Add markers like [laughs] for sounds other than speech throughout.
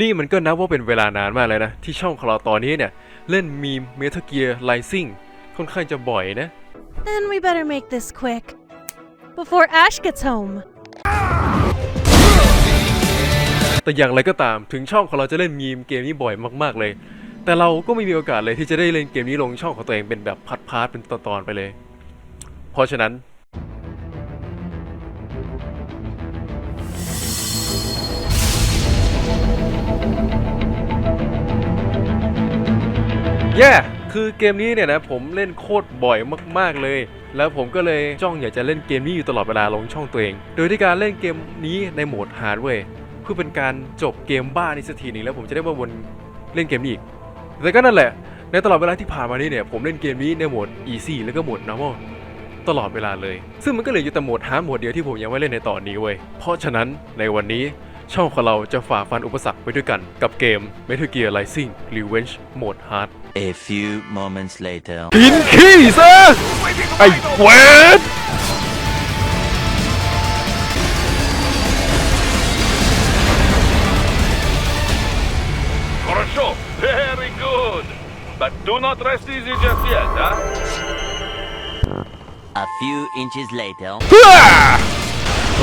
นี่มันก็นับว่าเป็นเวลานานมากเลยนะ ที่ช่องของเราตอนนี้เนี่ย เล่นมีม Metal Gear Rising ค่อนข้างจะบ่อยนะ Then we better make this quick. Before Ash gets home. แต่อย่างไรก็ตามถึงช่องของเราจะเล่นมีมเกมนี้บ่อยมากๆเลย แต่เราก็ไม่มีโอกาสเลยที่จะได้เล่นเกมนี้ลงช่องของตัวเองเป็นแบบพัดพาร์ทเป็นตอนๆไปเลย เพราะฉะนั้น แย่คือเกมนี้เนี่ยนะผมเล่นโคตรบ่อยมากๆเลย แล้วผมก็เลยจ้องอยากจะเล่นเกมนี้อยู่ตลอดเวลาลงช่องตัวเอง โดยที่การเล่นเกมนี้ในโหมดฮาร์ดเว้ยเพื่อเป็นการจบเกมบ้านี้สักทีหนึงแล้วผมจะได้มาวนเล่นเกมนี้อีก แต่ก็นั่นแหละ ในตลอดเวลาที่ผ่านมานี้เนี่ยผมเล่นเกมนี้ในโหมด easy แล้วก็โหมด normal ตลอดเวลาเลย ซึ่งมันก็เหลยอยู่แต่โหมดฮาร์ดโหมดเดียวที่ผมยังไม่เล่นในตอนนี้เว้ย เพราะฉะนั้นในวันนี้ ช่องของเราจะฝ่าฟันอุปสรรคไปด้วยกันกับเกม Metal Gear Rising Revenge Mode Hard A few moments later กินขี้ซะไอ้เวท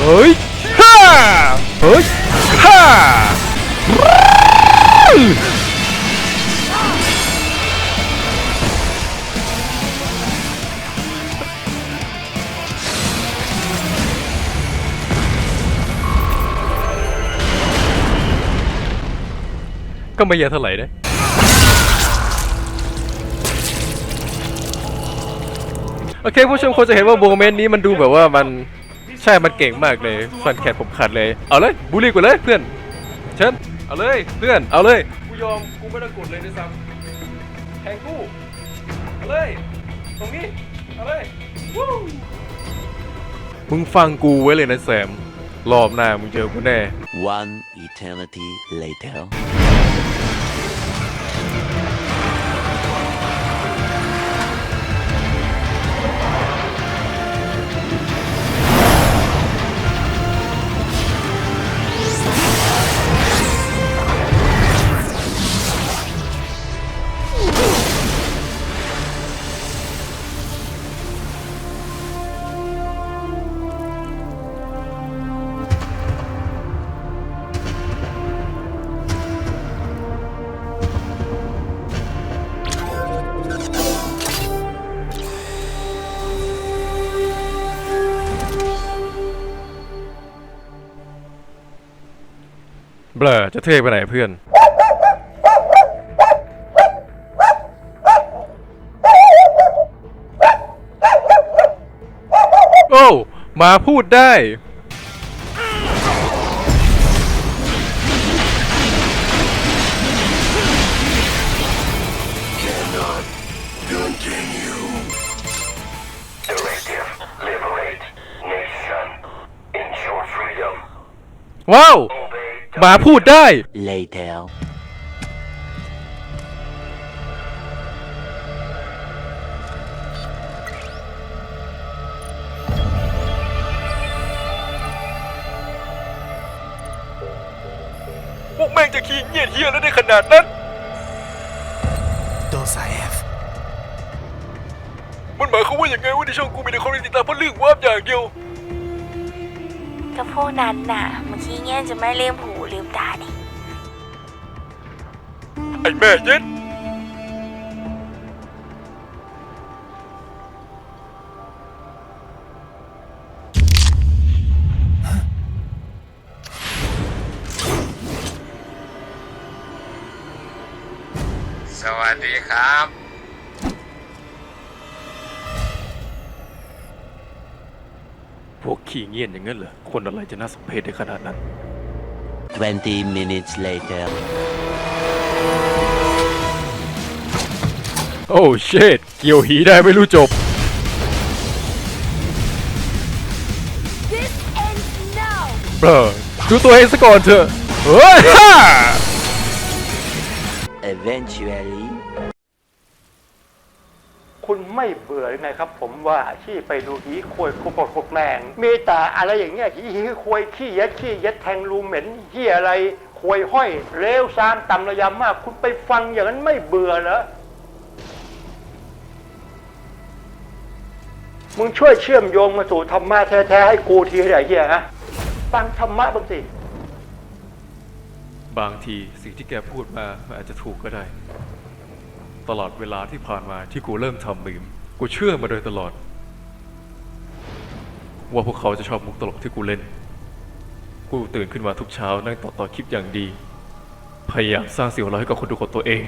เฮ้ยฮ่าเฮ้ย ก็ไม่เยอะเท่าไหร่นะโอเคผู้ชมคงจะเห็นว่าโมเมนต์นี้มันดูแบบว่ามัน ใช่มันเก่งมากเลยฟันแขนผมขาดเลย เอาเลยบูลลี่กูเลยเพื่อนเชิญเอาเลยเพื่อนเอาเลยกูยอมกูไม่ต้องกดเลยด้วยซ้ำแทงกูเอาเลยตรงนี้เอาเลยวู้มึงฟังกูไว้เลยนะแซมรอบหน้ามึงเจอกูแน่ One eternity later. เบลอจะเท่ไปไหนเพื่อน โอ้หมาพูดได้ Directive, liberate, nation, ensure freedom, ว้าว obey หมาพูดได้ Later. พวกแม่งจะขี้เงียจเฮียแล้วได้ขนาดนั้น Dosaev. มันหมายความว่าอย่างไงว่าในช่องกูมีแต่คนติดตามเพราะเรื่องวาร์ปอย่างเดียว ก็พวกนั้นน่ะเมื่อกี้เงี้ยจะไม่ลืมหูลืมตานี่ไอ้แม่เย็ดสวัสดีครับ ขี้เงียจอย่างนั้นเหรอ คนอะไรจะน่าสมเพชได้ขนาดนั้น 20 minutes later. โอ้เชดเกี่ยวหีได้ไม่รู้จบ This ends now! เบลอดูตัวเองซะก่อนเถอะเฮ้ยฮ่า Eventually. ไม่เบื่อหรือไงครับ ผมว่าที่ไปดูหีควยคุปกพวกแมงมีแต่อะไรอย่างเงี้ยหีหีควยขี้ยัดขี้ยัดแทงรูเหม็นเหี้ยอะไรควยห้อยเลวซามต่ำระยำมาก คุณไปฟังอย่างนั้นไม่เบื่อเหรอมึงช่วยเชื่อมโยงมาสู่ธรรมะแท้ๆให้กูทีเถอะไอ้เฮียฮะฟังธรรมะบ้างสิบางทีสิ่งที่แกพูดมามันอาจจะถูกก็ได้ ตลอดเวลาที่ผ่านมาที่กูเริ่มทำมีมกูเชื่อมาโดยตลอด ว่าพวกเขาจะชอบมุกตลกที่กูเล่น กูตื่นขึ้นมาทุกเช้านั่งต่อต่อคลิปอย่างดี พยายามสร้างสิ่งหัวเราะให้กับคนดูของตัวเอง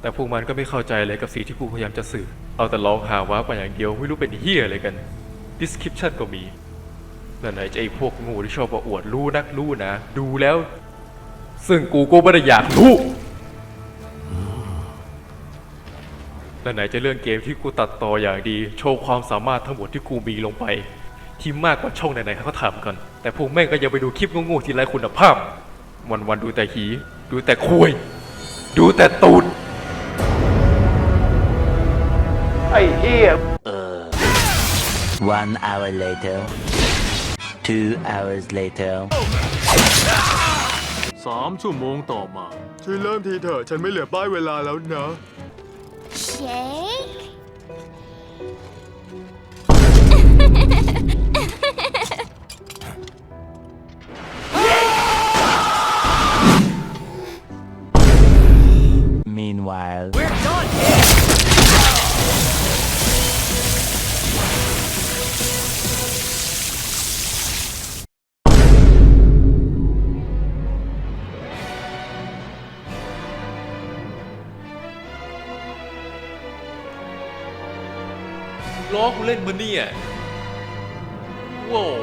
แต่พวกมันก็ไม่เข้าใจเลยกับสิ่งที่กูพยายามจะสื่อ เอาแต่ร้องหาว่าไปอย่างเดียวไม่รู้เป็นเฮียอะไรกัน description ก็มีนั่นไหนจะไอ้พวกงูที่ชอบมาอวดรู้นักรู้นะ ดูแล้ว ซึ่งกูก็ไม่ได้อยากรู้ และไหนจะเรื่องเกมที่กูตัดต่ออย่างดี โชว์ความสามารถทั้งหมดที่กูมีลงไป ที่มากกว่าช่องไหนๆเขาก็ทำกัน แต่พวกแม่งก็ยังไปดูคลิปโง่ๆที่ไร้คุณภาพ วันๆดูแต่หี ดูแต่คุย ดูแต่ตูดไอ้เฮีย One hour later. Two hours later. สามชั่วโมงต่อมา ช่วยเริ่มทีเถอะ ฉันไม่เหลือป้ายเวลาแล้วนะ 诶 ล้อกูเล่นมันเนี่ยว้าว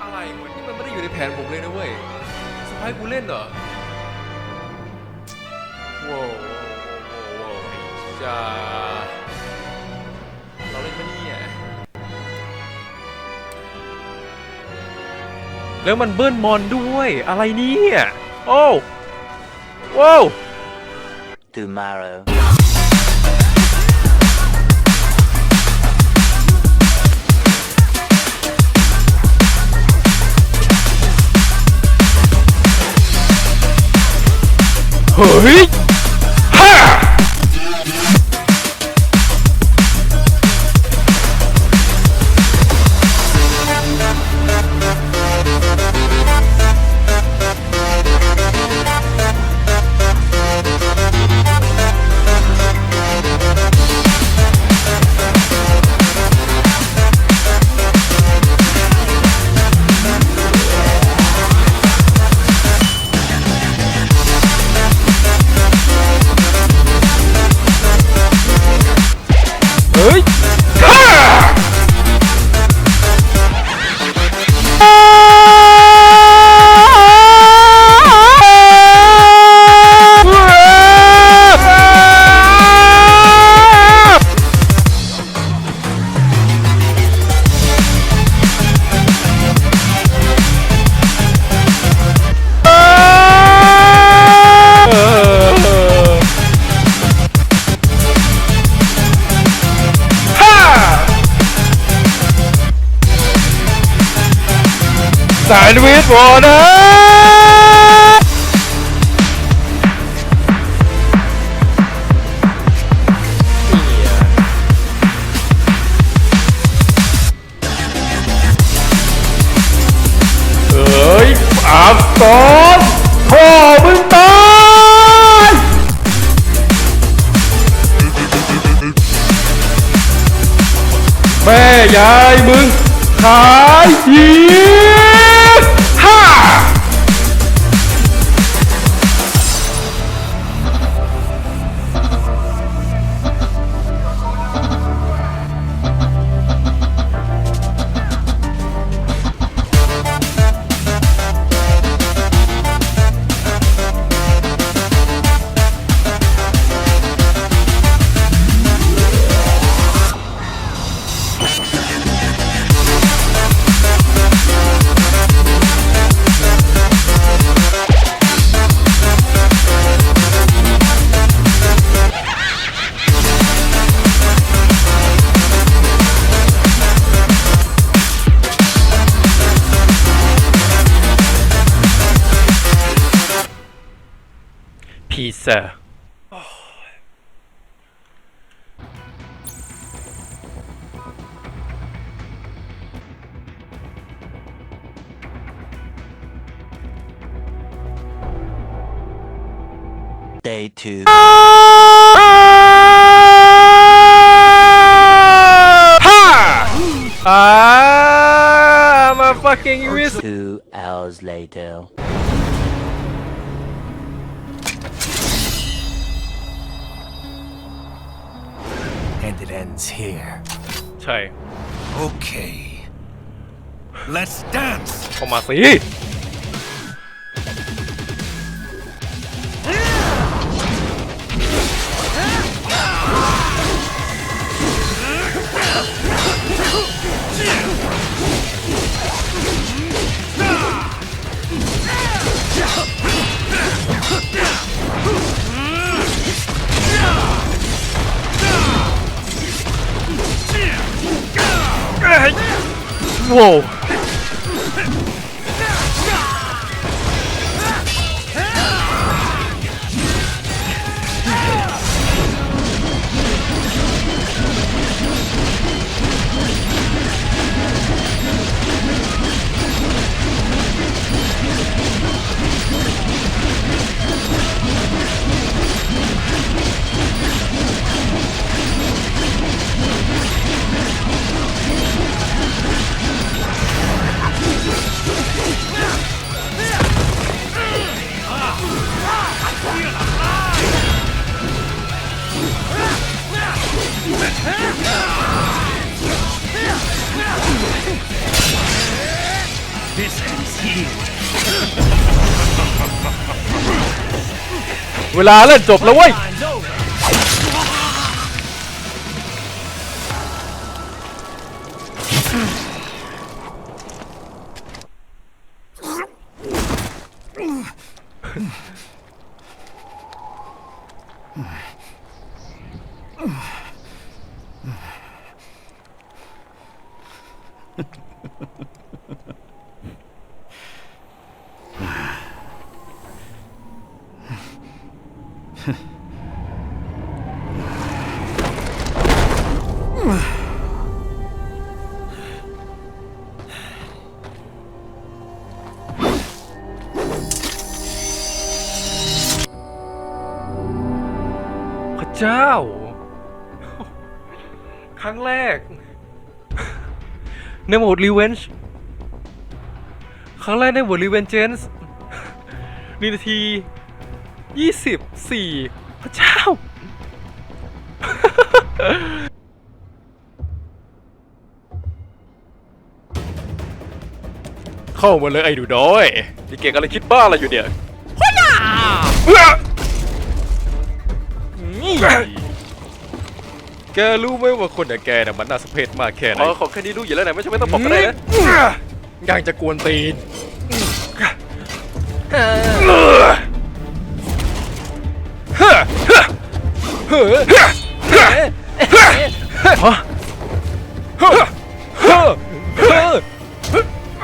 อะไรวะนี่มันไม่ได้อยู่ในแผนผมเลยนะเว้ยสไปกูเล่นเหรอว้าวว้าวว้าวไอ้จ้าเราเล่นมันเนี่ยแล้วมันเบิ้ลมอนด้วยอะไรเนี่ย โอ้ว้าว Tomorrow. เน there. Day two. Ha! Ah, I'm a fucking risk. ends here. ใช่ Okay. Let's dance! เข้ามาสิ ลาเล่นจบแล้วเว้ย ในโหมด Revenge ครั้งแรกในโหมด Revengeance หนึ่งนาทียี่สิบสี่พระเจ้า เข้ามาเลยไอ้ดูด้อยนี่เก่งอะไรคิดบ้าอะไรอยู่เนี่ยฮ้ยานี่ แกรู้ไหมว่าคนอย่างแกน่ะมันน่าสะเพศมากแค่ไหนอ๋อขอแค่นี้รู้อยู่แล้วนะไม่ใช่ไม่ต้องบอกก็ได้นะยังจะกวนตีน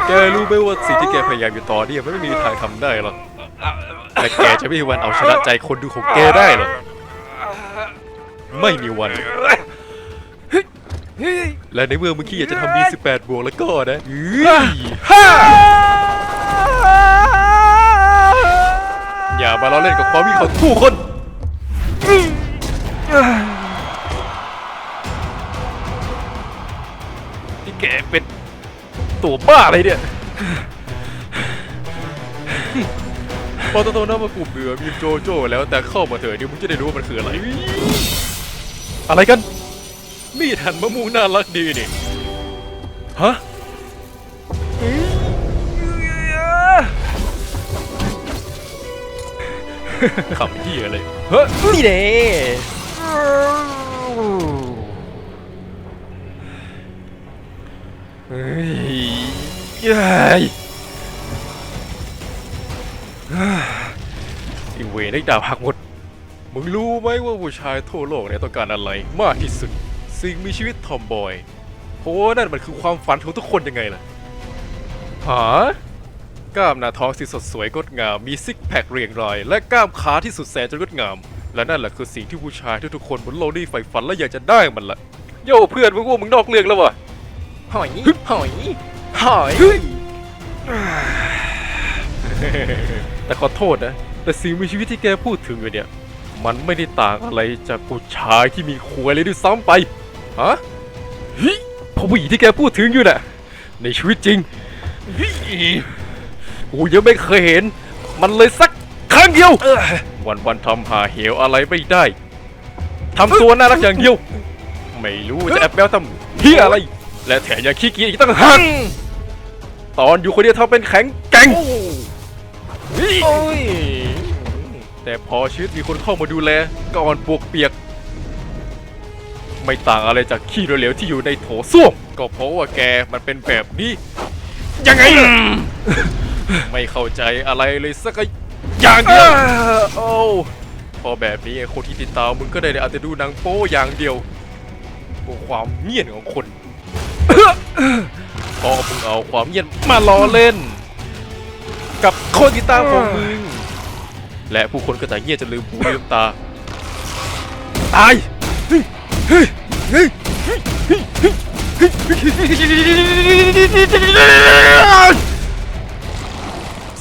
แกรู้ไหมว่าสิ่งที่แกพยายามอยู่ตอนนี้มันไม่มีทางทำได้หรอกแต่แกจะไม่มีวันเอาชนะใจคนดูของแกได้หรอกไม่มีวัน และในเมื่อเมื่อกี้อยากจะทำมี18บวกแล้วก็นะอย่ามาล้อเล่นกับความมีของผู้คนนี่แกเป็นตัวบ้าอะไรเนี่ยพอโตๆนะมากลุ่มเบื่อมีโจโจ้แล้วแต่เข้ามาเถอะเดี๋ยวมึงจะได้รู้ว่ามันคืออะไร อะไรกัน มีดหั่นมะม่วงน่ารักดีนี่ ฮะขำเหี้ยเลยเฮ้ยนี่เด้เฮ้ยเย้ยไอีเวรได้ดาบหักหมด มึงรู้ไหมว่าผู้ชายทั่วโลกเนี่ยต้องการอะไรมากที่สุด สิ่งมีชีวิตทอมบอยเพราะว่านั่นมันคือความฝันของทุกคนยังไงล่ะหากล้ามหน้าท้องที่สดสวยงดงาม มีซิกแพคเรียงราย และกล้ามขาที่สุดแสนจะงดงาม และนั่นแหละคือสิ่งที่ผู้ชายทุกๆคนบนโลกนี้ใฝ่ฝันและอยากจะได้มันละโย่เพื่อนมึงว่ามึงนอกเรื่องแล้ววะหอยหอยหอยแต่ขอโทษนะ แต่สิ่งมีชีวิตที่แกพูดถึงอยู่เนี่ย มันไม่ได้ต่างอะไรจากผู้ชายที่มีควยเลยด้วยซ้ำไป ฮะเฮ้ยพอผู้หญิงที่แกพูดถึงอยู่น่ะ ในชีวิตจริงเฮ้ยกูยังไม่เคยเห็น มันเลยสักครั้งเดียว วันวันๆทำหาเหวอะไรไม่ได้ ทำตัวน่ารักอย่างเดียว ไม่รู้จะแอบแบลทำเฮียอะไร และแถมยังขี้เกียจอีกตั้งหากตอนอยู่คนเดียวทำเป็นแข็งแกร่งเฮ้ยแต่พอชีวิตมีคนเข้ามาดูแลก็อ่อนปวกเปียก ไม่ต่างอะไรจากขี้เหลวๆที่อยู่ในโถส้วมก็เพราะว่าแกมันเป็นแบบนี้ ยังไงล่ะไม่เข้าใจอะไรเลยสักอย่างเดียวโอ้พอแบบนี้ไอ้คนที่ติดตามมึงก็ได้อาจจะดูหนังโป๊อย่างเดียวเพราะความเงียนของคนพอมึงเอาความเงียนมาล้อเล่น กับคนติดตามของมึงและผู้คนก็จะเงียบจนลืมหูลืมตาตาย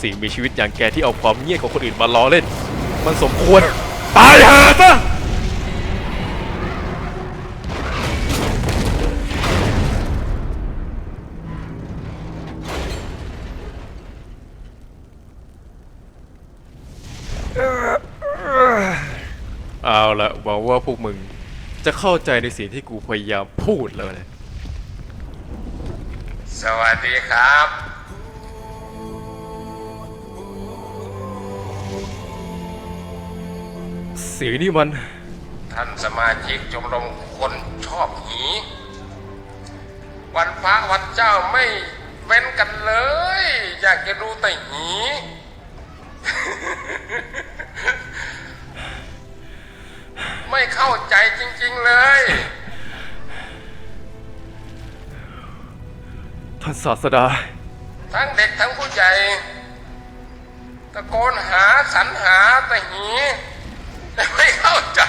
สิ่งมีชีวิตอย่างแกที่เอาความเงียบของคนอื่นมาล้อเล่น มันสมควร ตายหาซะเอาละหวังว่าพวกมึง จะเข้าใจในสิ่งที่กูพยายามพูดแล้วนะสวัสดีครับ เสียงนี่มัน ท่านสมาชิกชมรมคนชอบหี วันพระวันเจ้าไม่เว้นกันเลย อยากจะดูแต่หี ไม่เข้าใจจริง ๆ เลย ท่านศาสดา ทั้งเด็กทั้งผู้ใหญ่ ตะโกนหาสรรหาแต่หีแต่ไม่เข้าใจ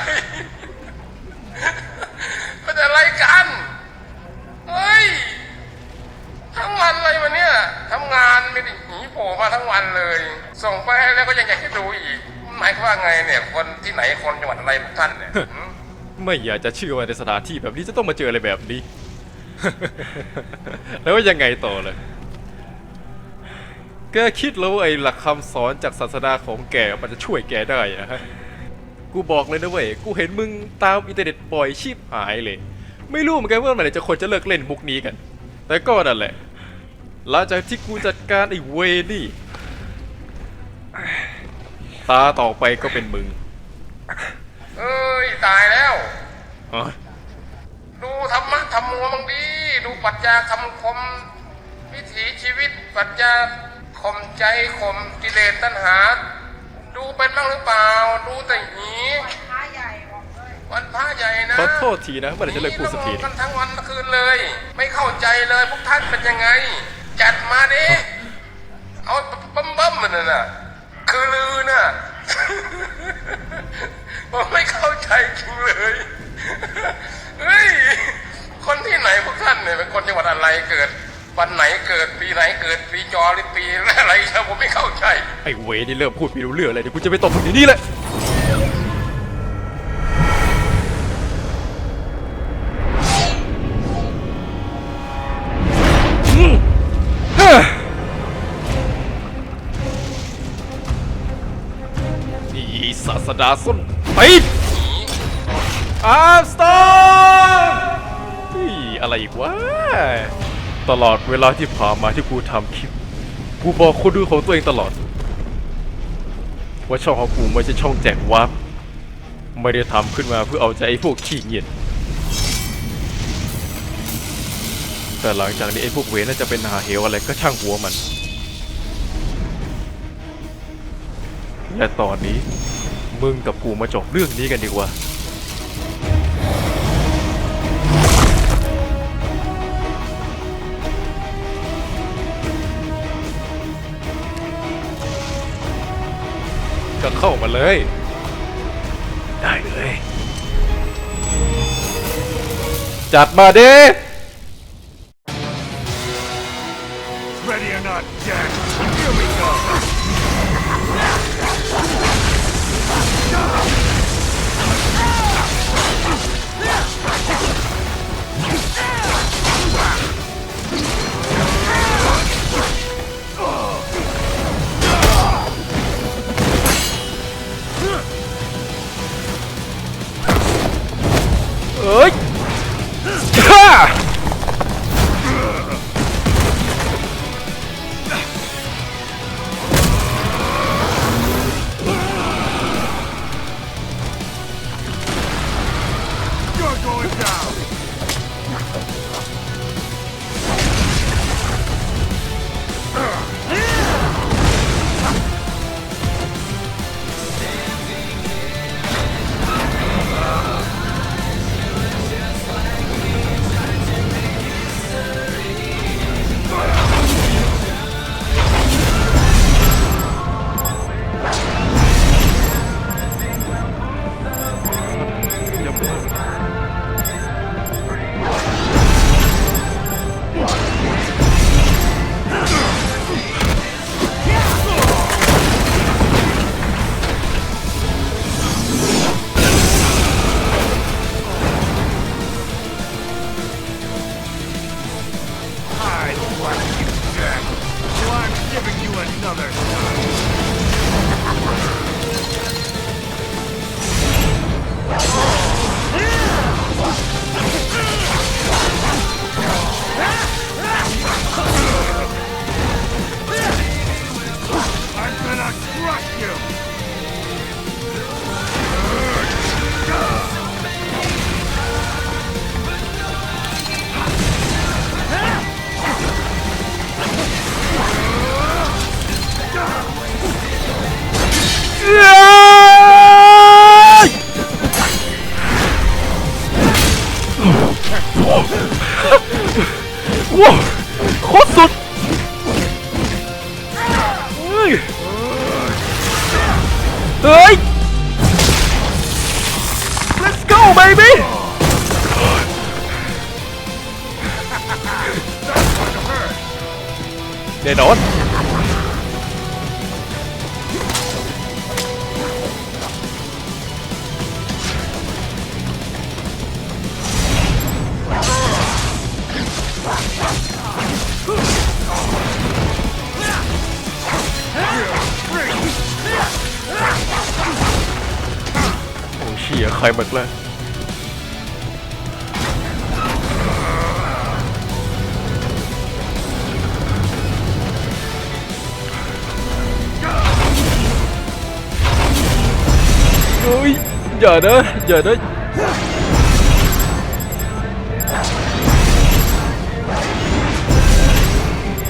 เป็นอะไรกันเฮ้ยทั้งวันเลยวันเนี้ยทำงานไม่ได้หีโผล่มาทั้งวันเลย ส่งไปให้แล้วก็ยังอยากให้ดูอีก หมายความว่าไงเนี่ย คนที่ไหนคนจังหวัดอะไรพวกท่านเนี่ยหืมไม่อยากจะเชื่อว่าในสถานที่แบบนี้จะต้องมาเจออะไรแบบนี้ แล้วยังไงต่อเลย แกคิดแล้วว่าไอ้หลักคำสอนจากศาสนาของแกมันจะช่วยแกได้อะฮะ กูบอกเลยนะเว้ย กูเห็นมึงตามอินเทอร์เน็ตบ่อยชีพหายเลย ไม่รู้เหมือนกันว่าเมื่อไหร่จะคนจะเลิกเล่นมุกนี้กัน แต่ก็นั่นแหละ หลังจากที่กูจัดการไอ้เวนี่ ตาต่อไปก็เป็นมึงเอ้ยตายแล้วฮะดูธรรมะธรรมโมบางดี ดูปรัชญาคำคม วิถีชีวิตปรัชญาข่มใจข่มกิเลสตัณหา ดูเป็นบ้างหรือเปล่า ดูแต่หี วันพระใหญ่นะขอโทษทีนะเมื่อไหร่จะเลิกพูดสักทีนี่กันทั้งวันทั้งคืนเลย ไม่เข้าใจเลยพวกท่านเป็นยังไง จัดมาดิ เอา บั้มบั้มๆมันน่ะนะ คือลือน่ะผมไม่เข้าใจจริงเลยเฮ้ยคนที่ไหนพวกท่านเนี่ยเป็นคนจังหวัดอะไรเกิด วันไหนเกิดปีไหนเกิดปีจอหรือปีอะไรครับผมไม่เข้าใจ ไอ้เวนี่เริ่มพูดไม่รู้เรื่องเลยเดี๋ยวกูจะไปตบมึงที่นี่แหละ นี่ศาสดาส้นตีนอาร์สตองนี่อะไรอีกวะ ตลอดเวลาที่ผ่านมาที่กูทำคลิป กูบอกคนดูของตัวเองตลอด ว่าช่องของกูไม่ใช่ช่องแจกวาร์ปไม่ได้ทำขึ้นมาเพื่อเอาใจไอ้พวกขี้เกียจแต่หลังจากนี้ไอ้พวกเวน่าจะเป็นหาเหวอะไรก็ช่างหัวมัน และตอนนี้ มึงกับกูมาจบเรื่องนี้กันดีกว่าก็เข้ามาเลย ได้เลย จับมาเด้ เอ้ย kaymak lan. Ôi, giờ đó, giờ đó.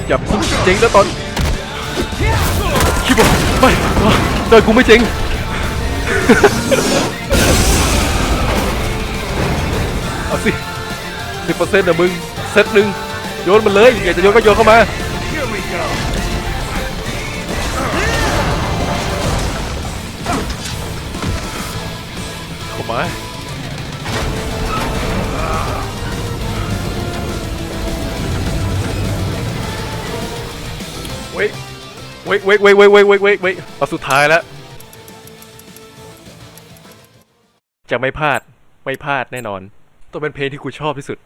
Chập xuống chén đó tôi. Khi bộ, mày, trời cũng mới chén. เอาสิสิบเปอร์เซ็นต์นะมึงเซตหนึ่งโยนมันเลยอยากจะโยนก็โยนเข้ามาเข้ามาเว้ยเว้ยเว้ยเว้ยเว้ยเว้ยเว้ยเว้ยเว้ยเอาสุดท้ายแล้วจะไม่พลาดไม่พลาดแน่นอน ต้องเป็นเพลงที่กูชอบที่สุด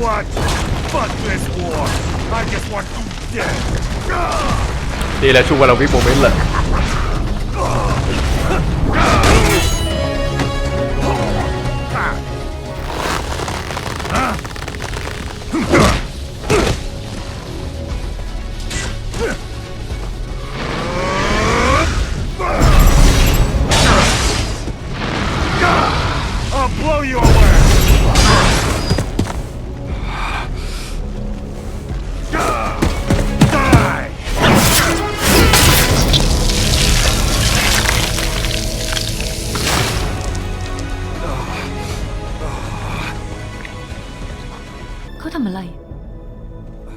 what? Fuck this war. I just want you dead. Ah! là. ำอะไร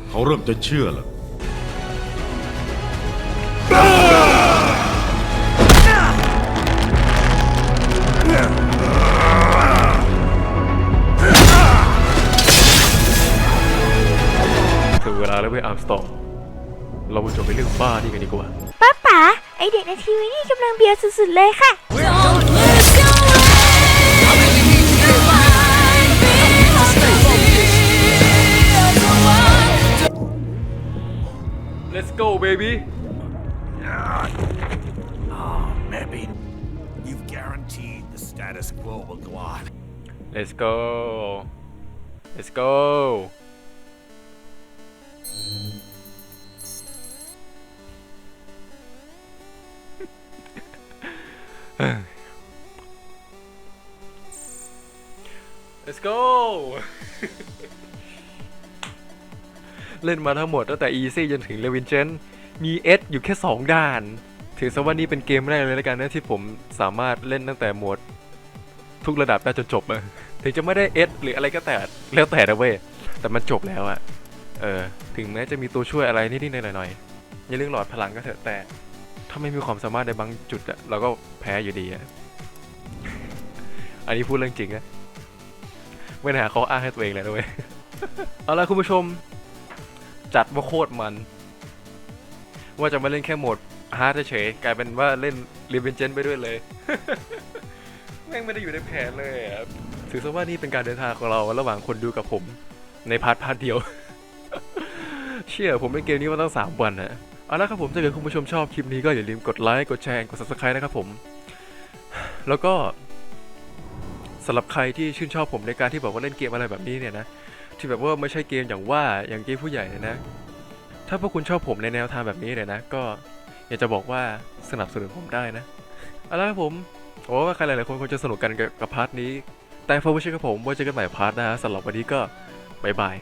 เขาเริ่มจะเชื่อแล้วถึงเวลาแล้วเว้ยอาร์มสตอง เรามาจบไปเรื่องบ้านี่กันดีกว่าป้าป๋าไอเด็กในทีวีนี่กำลังเบียร์สุดๆเลยค่ะ go, baby. Oh, maybe you've guaranteed the status quo will go on. Let's go. Let's go. [laughs] Let's go. [laughs] เล่นมาทั้งหมดตั้งแต่ easy จนถึง l e v i n g e n มี S อยู่แค่ 2 ด่าน ถือซะว่านี่เป็นเกมแรกเลยแล้วกันนะที่ผมสามารถเล่นตั้งแต่หมดทุกระดับได้จนจบอะถึงจะไม่ได้ S หรืออะไรก็แต่แล้วแต่นะเว้ยแต่มันจบแล้วอะเออถึงแม้จะมีตัวช่วยอะไรนิดๆหน่อยๆในเรื่องหลอดพลังก็เถอะแต่ ถ้าไม่มีความสามารถในบางจุดอะเราก็แพ้อยู่ดีอะอันนี้พูดเรื่องจริงนะไม่หาข้ออ้างให้ตัวเองเลยนะเว้ยเอาละคุณผู้ชม จัดว่าโคตรมัน ว่าจะมาเล่นแค่โหมดฮาร์ดเฉยกลายเป็นว่าเล่นรีเวนเจนไปด้วยเลย แม่งไม่ได้อยู่ในแผนเลยอะถือซะว่านี่เป็นการเดินทางของเราระหว่างคนดูกับผม ในพาร์ทพาร์ทเดียว เชื่อผมเล่นเกมนี้มาตั้ง3วันนะเอาละครับผมถ้าเกิดคุณผู้ชมชอบคลิปนี้ก็อย่าลืมกดไลค์กดแชร์กด subscribe นะครับผม แล้วก็สำหรับใครที่ชื่นชอบผมในการที่แบบว่าเล่นเกมอะไรแบบนี้เนี่ยนะ ที่แบบว่าไม่ใช่เกมอย่างว่าอย่างเกมผู้ใหญ่เนี่ยนะ ถ้าพวกคุณชอบผมในแนวทางแบบนี้เนี่ยนะ ก็อยากจะบอกว่าสนับสนุนผมได้นะเอาละครับผมโอ้ว่าใครหลายๆคนคงจะสนุกกันกับพาร์ทนี้ แต่ฟอร์วิชครับผมไว้เจอกันใหม่พาร์ทนะฮะสำหรับวันนี้ก็บายบาย